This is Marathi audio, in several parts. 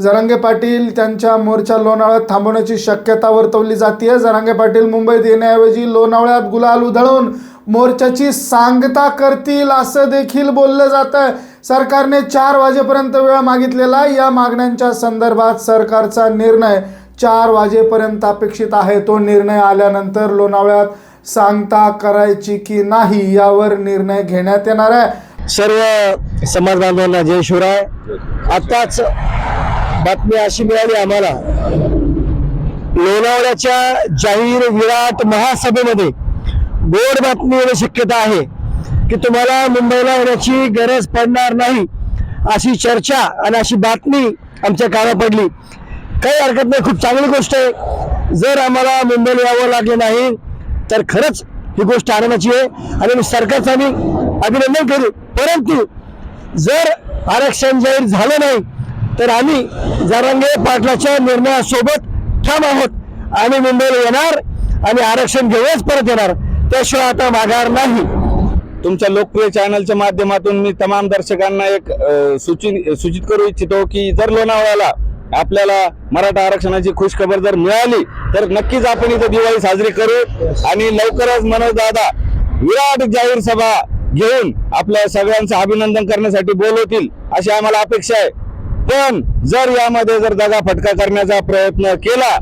जरांगे पाटील त्यांच्या मोर्चा लोणावळ्यात थांबवण्याची शक्यता वर्तवली जाते जरांगे पाटील मुंबईत येण्याऐवजी लोणावळ्यात गुलाल उधळून मोर्चाची सांगता करतील असं देखील बोललं जातं सरकारने चार वाजेपर्यंत वेळ मागितलेला या मागण्यांच्या संदर्भात सरकारचा निर्णय चार वाजेपर्यंत अपेक्षित आहे. तो निर्णय आल्यानंतर लोणावळ्यात सांगता करायची की नाही यावर निर्णय घेण्यात येणार आहे. सर्व समाज बांधवांना जय शिवराय. आताच बातमी अशी मिळाली आम्हाला. लोणावळ्याच्या जाहीर विराट महासभेमध्ये गोड बातमी येणे शक्यता आहे की तुम्हाला मुंबईला येण्याची गरज पडणार नाही अशी चर्चा आणि अशी बातमी आमच्या काना पडली. काही हरकत नाही खूप चांगली गोष्ट आहे. जर आम्हाला मुंबईला यावं लागलं नाही तर खरंच ही गोष्ट आनंदाची आहे आणि मी सरकारचं आम्ही अभिनंदन करू. परंतु जर आरक्षण जाहीर झालं नाही तर आम्ही जरांगे पाटलाच्या निर्णयासोबत ठाम आहोत. आम्ही मुंबईला येणार आणि आरक्षण घेऊनच परत येणार. त्याशिवाय आता माघार नाही. तुमच्या लोकप्रिय चॅनलच्या माध्यमातून मी तमाम दर्शकांना एक अ, सूचित सूचित करू इच्छितो की जर लोणावळ्याला आपल्याला मराठा आरक्षणाची खुशखबर जर मिळाली तर नक्कीच आपण इथं दिवाळी साजरी करू. आणि लवकरच मनोज दादा विराट जाहीर सभा घेऊन आपल्या सगळ्यांचं अभिनंदन करण्यासाठी बोलवतील अशी आम्हाला अपेक्षा आहे. पण जर यामध्ये जर दगाफटका करण्याचा प्रयत्न केला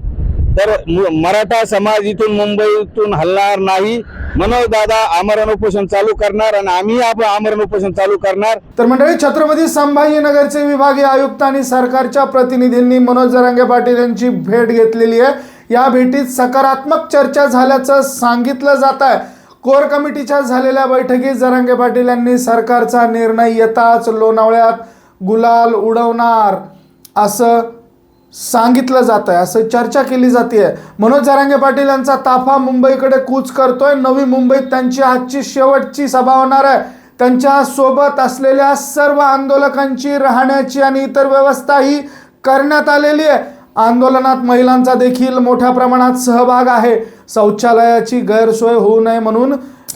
तर मराठा समाज इथून मुंबईतून हलणार नाही. मनोज दादा आमरण उपोषण चालू करणार आणि आम्ही आपण आमरण उपोषण चालू करणार. तर मंडळी छत्रपती संभाजीनगरचे विभागीय आयुक्त आणि सरकारच्या प्रतिनिधींनी मनोज जरांगे पाटील यांची भेट घेतलेली आहे. या भेटीत सकारात्मक चर्चा झाल्याचं सांगितलं जात आहे. कोर कमिटीच्या झालेल्या बैठकीत जरांगे पाटील यांनी सरकारचा निर्णय येताच लोणावळ्यात गुलाल उडवणार असं सांगितलं जात आहे असं चर्चा केली जाते मनोज जरांगे पाटील यांचा ताफा मुंबईकडे कूच करतोय. नवी मुंबईत त्यांची आजची शेवटची सभा होणार आहे. त्यांच्यासोबत असलेल्या सर्व आंदोलकांची राहण्याची आणि इतर व्यवस्था ही करण्यात आलेली आहे. आंदोलनात महिलांचा देखील मोठ्या प्रमाणात सहभाग आहे. शौचालयाची गैरसोय होऊ नये म्हणून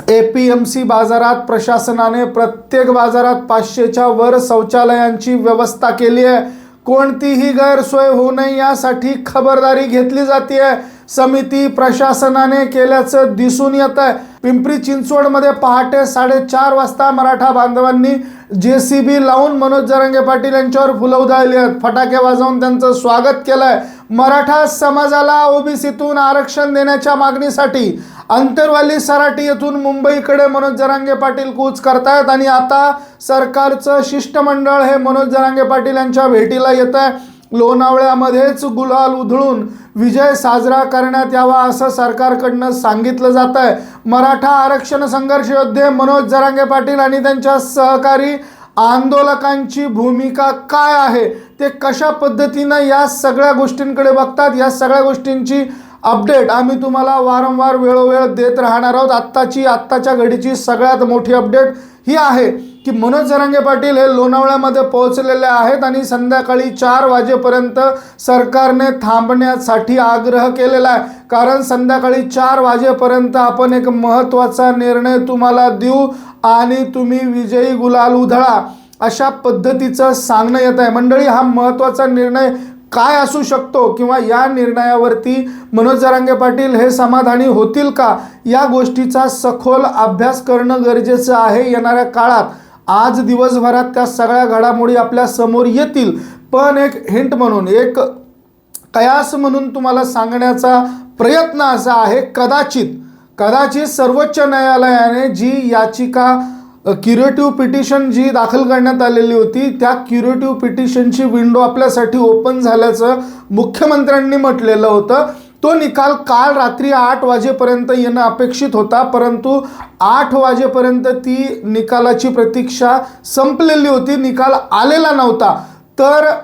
ए पी एम सी बाजारात प्रशासनाने प्रत्येक बाजारात पाचशेच्या वर शौचालयांची व्यवस्था केली आहे. कोणतीही गैरसोय होऊ नये यासाठी खबरदारी घेतली जाते आहे समिती प्रशासनाने केल्याचं दिसून येत आहे. पिंपरी चिंचवडमध्ये पहाटे साडेचार वाजता मराठा बांधवांनी जे सी बी लावून मनोज जरांगे पाटील यांच्यावर फुलं उधळली आहेत. फटाके वाजवून त्यांचं स्वागत केलं आहे मराठा समाजाला ओबीसीतून आरक्षण देण्याच्या मागणीसाठी अंतरवाली सराटी येथून मुंबईकडे मनोज जरांगे पाटील कूच करतायत आणि आता सरकारचं शिष्टमंडळ हे मनोज जरांगे पाटील यांच्या भेटीला येत आहे लोणावळ्यामध्येच गुलाल उधळून विजय साजरा करण्यात यावा असं सरकारकडनं सांगितलं जात आहे मराठा आरक्षण संघर्ष योद्धे मनोज जरांगे पाटील आणि त्यांच्या सहकारी आंदोलकांची भूमिका काय आहे? ते कशा पद्धतीनं या सगळ्या गोष्टींकडे बघतात? या सगळ्या गोष्टींची अपडेट आम्ही तुम्हाला वारंवार वेळोवेळ देत राहणार आहोत. आत्ताची आत्ताच्या घडीची सगळ्यात मोठी अपडेट ही आहे की मनोज जरांगे पाटील हे लोणावळ्यामध्ये पोहोचलेले आहेत आणि संध्याकाळी चार वाजेपर्यंत सरकारने थांबण्यासाठी आग्रह केलेला आहे. कारण संध्याकाळी चार वाजेपर्यंत आपण एक महत्त्वाचा निर्णय तुम्हाला देऊ आणि तुम्ही विजयी गुलाल उधळा अशा पद्धतीचं सांगणं येत आहे. मंडळी हा महत्त्वाचा निर्णय काय असू शकतो किंवा या निर्णयावरती मनोज जरांगे पाटील हे समाधानी होतील का? या गोष्टीचा सखोल अभ्यास करणं गरजेचं आहे येणाऱ्या काळात. आज दिवसभरात त्या सगळ्या घडामोडी आपल्यासमोर येतील. पण एक हिंट म्हणून एक कयास म्हणून तुम्हाला सांगण्याचा प्रयत्न असा आहे कदाचित. कदाचित सर्वोच्च न्यायालयाने जी याचिका क्युरेटिव्ह पिटिशन जी दाखल करण्यात आलेली होती त्या क्युरेटिव्ह पिटिशनची विंडो आपल्यासाठी ओपन झाल्याचं मुख्यमंत्र्यांनी म्हटलेलं होतं. तो निकाल काल रात्री आठ वाजेपर्यंत येणं अपेक्षित होता परंतु आठ वाजेपर्यंत ती निकालाची प्रतीक्षा संपलेली होती. निकाल आलेला नव्हता. तर